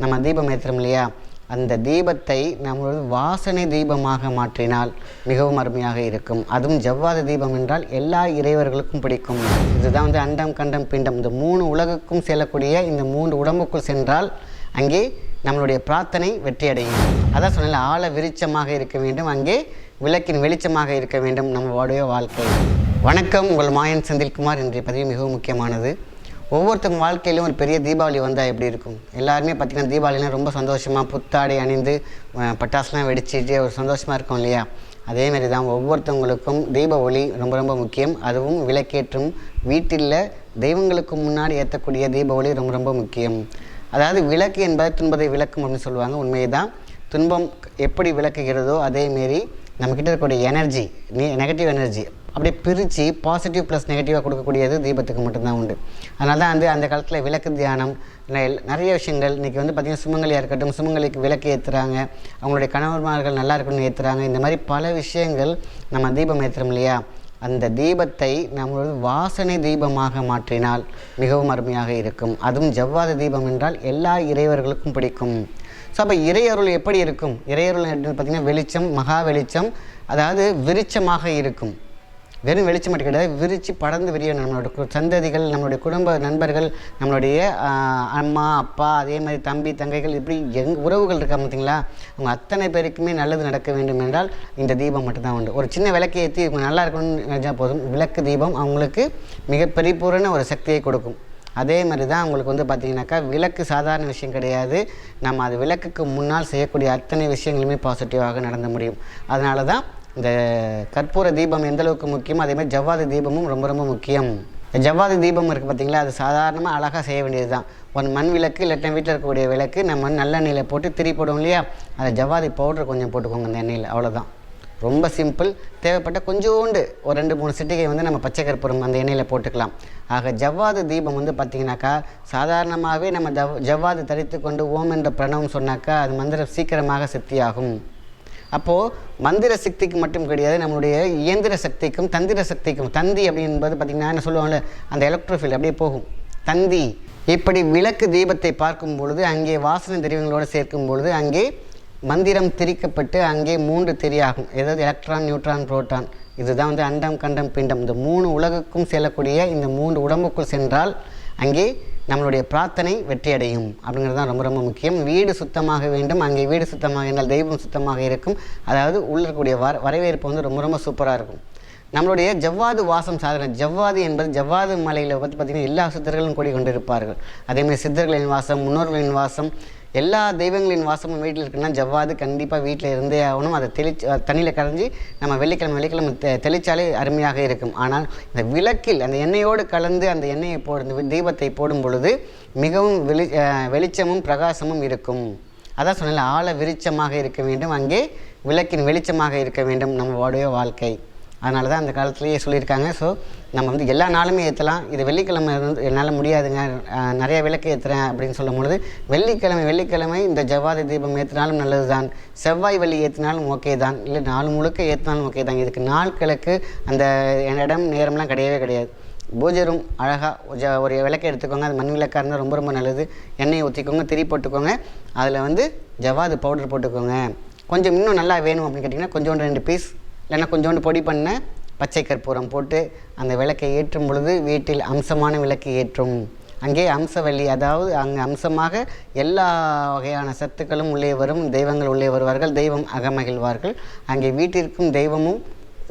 நம்ம தீபம் ஏற்றுறோம் இல்லையா? அந்த தீபத்தை நம்மளோட வாசனை தீபமாக மாற்றினால் மிகவும் அருமையாக இருக்கும். அதுவும் ஜவ்வாத தீபம் என்றால் எல்லா இறைவர்களுக்கும் பிடிக்கும். இதுதான் வந்து அண்டம் கண்டம் பிண்டம். இந்த மூணு உலகுக்கும் செல்லக்கூடிய இந்த மூன்று உடம்புக்குள் சென்றால் அங்கே நம்மளுடைய பிரார்த்தனை வெற்றியடையும். அதான் சொன்னல ஆழ விருச்சமாக இருக்க வேண்டும். அங்கே விளக்கின் வெளிச்சமாக இருக்க வேண்டும் நம்மளுடைய வாழ்க்கை. வணக்கம். உங்கள் மாயன் செந்தில்குமார். இன்றைய பதிவு மிகவும் முக்கியமானது. ஒவ்வொருத்தவங்க வாழ்க்கையிலும் ஒரு பெரிய தீபாவளி வந்தால் எப்படி இருக்கும்? எல்லாருமே பார்த்திங்கன்னா தீபாவளினா ரொம்ப சந்தோஷமாக புத்தாடை அணிந்து பட்டாசுலாம் வெடிச்சிட்டு ஒரு சந்தோஷமாக இருக்கும் இல்லையா? அதேமாரி தான் ஒவ்வொருத்தவங்களுக்கும் தீப ஒளி ரொம்ப ரொம்ப முக்கியம். அதுவும் விளக்கேற்றும் வீட்டில் தெய்வங்களுக்கு முன்னாடி ஏற்றக்கூடிய தீப ஒளி ரொம்ப ரொம்ப முக்கியம். அதாவது விளக்கு என்பது துன்பத்தை விளக்கும் அப்படின்னு சொல்லுவாங்க. உண்மையை தான் துன்பம் எப்படி விளக்குகிறதோ அதேமாரி நம்மக்கிட்ட இருக்கக்கூடிய எனர்ஜி நெகட்டிவ் எனர்ஜி அப்படியே பிரித்து பாசிட்டிவ் ப்ளஸ் நெகட்டிவாக கொடுக்கக்கூடியது தீபத்துக்கு மட்டும்தான் உண்டு. அதனால தான் வந்து அந்த காலத்தில் விளக்கு தியானம் நிறைய விஷயங்கள். இன்றைக்கி வந்து பார்த்திங்கன்னா சுமங்கலியாக இருக்கட்டும் சுமங்கலிக்கு விளக்கு ஏற்றுறாங்க அவங்களுடைய கணவன்மார்கள் நல்லா இருக்கணும்னு ஏற்றுறாங்க இந்த மாதிரி பல விஷயங்கள் நம்ம தீபம் ஏற்றுறோம் இல்லையா? அந்த தீபத்தை நம்மளோட வாசனை தீபமாக மாற்றினால் மிகவும் அருமையாக இருக்கும். அதுவும் ஜவ்வாத தீபம் என்றால் எல்லா இறைவர்களுக்கும் பிடிக்கும். ஸோ அப்போ இறையருள் எப்படி இருக்கும்? இறையருள் பார்த்திங்கன்னா வெளிச்சம் மகா வெளிச்சம் அதாவது விருச்சமாக இருக்கும். வெறும் வெளிச்சம் மட்டும் கிடையாது விரித்து படர்ந்து விரிய நம்மளோட சந்ததிகள் நம்மளுடைய குடும்ப நண்பர்கள் நம்மளுடைய அம்மா அப்பா அதே மாதிரி தம்பி தங்கைகள் இப்படி எங் உறவுகள் இருக்கா பார்த்தீங்களா அவங்க அத்தனை பேருக்குமே நல்லது நடக்க வேண்டும் என்றால் இந்த தீபம் மட்டும்தான் உண்டு. ஒரு சின்ன விளக்கை ஏற்றி இவங்க நல்லா இருக்கணும்னு நினச்சா போதும். விளக்கு தீபம் அவங்களுக்கு மிக பரிபூரண ஒரு சக்தியை கொடுக்கும். அதே மாதிரி தான் அவங்களுக்கு வந்து பார்த்தீங்கன்னாக்கா விளக்கு சாதாரண விஷயம் கிடையாது. நம்ம அது விளக்குக்கு முன்னால் செய்யக்கூடிய அத்தனை விஷயங்களுமே பாசிட்டிவாக நடந்து முடியும். அதனால தான் இந்த கற்பூர தீபம் எந்த அளவுக்கு முக்கியமோ அதே மாதிரி ஜவ்வாது தீபமும் ரொம்ப ரொம்ப முக்கியம். இந்த ஜவ்வாது தீபம் இருக்குது பார்த்தீங்களா அது சாதாரணமாக அழகாக செய்ய வேண்டியது தான் ஒன் மண் விளக்கு இல்லாட்ட வீட்டில் இருக்கக்கூடிய விளக்கு நம்ம நல்லெண்ணெயில் போட்டு திரி போடுவோம் இல்லையா? அதை ஜவ்வாதி பவுடர் கொஞ்சம் போட்டுக்கோங்க அந்த எண்ணெயில் அவ்வளோதான் ரொம்ப சிம்பிள் தேவைப்பட்ட கொஞ்சோண்டு ஒரு ரெண்டு மூணு சிட்டிகை வந்து நம்ம பச்சை கற்பூரம் அந்த எண்ணெயில் போட்டுக்கலாம். ஆக ஜவ்வாது தீபம் வந்து பார்த்திங்கனாக்கா சாதாரணமாகவே நம்ம ஜவ் ஜவ்வாது தரித்து கொண்டு ஓம் என்ற பிரணவம் சொன்னாக்கா அது மந்திரம் சீக்கிரமாக சித்தியாகும். அப்போது மந்திர சக்திக்கு மட்டும் கிடையாது நம்மளுடைய இயந்திர சக்திக்கும் தந்திர சக்திக்கும் தந்தி அப்படின்பது பார்த்திங்கன்னா என்ன சொல்லுவாங்கல்ல அந்த எலக்ட்ரோஃபில் அப்படியே போகும். தந்தி இப்படி விளக்கு தீபத்தை பார்க்கும் பொழுது அங்கே வாசனை தெரிவங்களோடு சேர்க்கும் பொழுது அங்கே மந்திரம் திரிக்கப்பட்டு அங்கே மூன்று திரியாகும். ஏதாவது எலக்ட்ரான் நியூட்ரான் புரோட்டான் இதுதான் வந்து அண்டம் கண்டம் பிண்டம். இந்த மூணு உலகுக்கும் செல்லக்கூடிய இந்த மூன்று உடம்புக்குள் சென்றால் அங்கே நம்மளுடைய பிரார்த்தனை வெற்றியடையும் அப்படிங்கிறது தான் ரொம்ப ரொம்ப முக்கியம். வீடு சுத்தமாக வேண்டும். அங்கே வீடு சுத்தமாக இருந்தால் தெய்வம் சுத்தமாக இருக்கும். அதாவது உள்ள வர வரவேற்பு வந்து ரொம்ப ரொம்ப சூப்பராக இருக்கும். நம்மளுடைய ஜவ்வாது வாசம் சாதனை ஜவ்வாது என்பது ஜவ்வாது மலையில் வந்து பார்த்திங்கன்னா எல்லா சித்தர்களும் கூடி கொண்டிருப்பார்கள் அதேமாதிரி சித்தர்களின் வாசம் முன்னோர்களின் வாசம் எல்லா தெய்வங்களின் வாசமும் வீட்டில் இருக்குன்னா ஜவ்வாது கண்டிப்பாக வீட்டில் இருந்தே ஆகணும். அதை தெளிச்சு தண்ணியில் கரைஞ்சி நம்ம வெள்ளிக்கிழமை வெள்ளிக்கிழமை தெ தெளித்தாலே அருமையாக இருக்கும். ஆனால் இந்த விளக்கில் அந்த எண்ணெயோடு கலந்து அந்த எண்ணெயை போடு தீபத்தை போடும் பொழுது மிகவும் வெளி வெளிச்சமும் பிரகாசமும் இருக்கும். அதான் சொன்னேன்ல ஆழ விருச்சமாக இருக்க வேண்டும். அங்கே விளக்கின் வெளிச்சமாக இருக்க வேண்டும் நம்மளுடைய வாழ்க்கை. அதனால தான் அந்த காலத்துலேயே சொல்லியிருக்காங்க. ஸோ நம்ம வந்து எல்லா நாளுமே ஏற்றலாம். இது வெள்ளிக்கிழமை வந்து என்னால் முடியாதுங்க. நிறையா நிறைய விளக்கு ஏற்றுறேன் அப்படின்னு சொல்லும் பொழுது வெள்ளிக்கிழமை வெள்ளிக்கிழமை இந்த ஜவ்வாது தீபம் ஏற்றினாலும் நல்லது தான் செவ்வாய் வெள்ளி ஏற்றினாலும் ஓகே தான். இல்லை நாள் முழுக்க ஏற்றினாலும் ஓகே தான். இதுக்கு நாள் கிழக்கு அந்த இடம் நேரம்லாம் கிடையவே கிடையாது. பூஜை ரூம் அழகாக ஒரு விளக்கு எடுத்துக்கோங்க. அது மண் விளக்காக இருந்தால் ரொம்ப ரொம்ப நல்லது. எண்ணெயை ஊற்றிக்கோங்க திரி போட்டுக்கோங்க. அதில் வந்து ஜவ்வாது பவுடர் போட்டுக்கோங்க. கொஞ்சம் இன்னும் நல்லா வேணும் அப்படின்னு கேட்டிங்கன்னா கொஞ்சோண்டு ரெண்டு பீஸ் இல்லைன்னா கொஞ்சோண்டு பொடி பண்ண பச்சை கற்பூரம் போட்டு அந்த விளக்கை ஏற்றும் பொழுது வீட்டில் அம்சமான விளக்கு ஏற்றும். அங்கே அம்சவள்ளி அதாவது அங்கே அம்சமாக எல்லா வகையான சத்துக்களும் உள்ளே வரும் தெய்வங்கள் உள்ளே வருவார்கள் தெய்வம் அகமகிழ்வார்கள். அங்கே வீட்டிற்கும் தெய்வமும்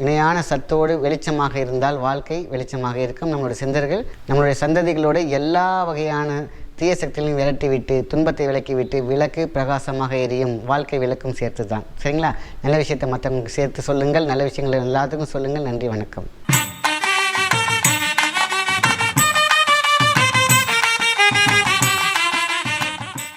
இணையான சத்தோடு வெளிச்சமாக இருந்தால் வாழ்க்கை வெளிச்சமாக இருக்கும். நம்மளுடைய சிந்தர்கள் நம்மளுடைய சந்ததிகளோடு எல்லா வகையான தீய சக்திகளையும் விரட்டி விட்டு துன்பத்தை விலக்கி விட்டு விளக்கு பிரகாசமாக எரியும் வாழ்க்கை விளக்கும் சேர்த்து தான் சரிங்களா? நல்ல விஷயத்தை மற்றவங்களுக்கு சேர்த்து சொல்லுங்கள் நல்ல விஷயங்களை எல்லாத்துக்கும் சொல்லுங்கள். நன்றி வணக்கம்.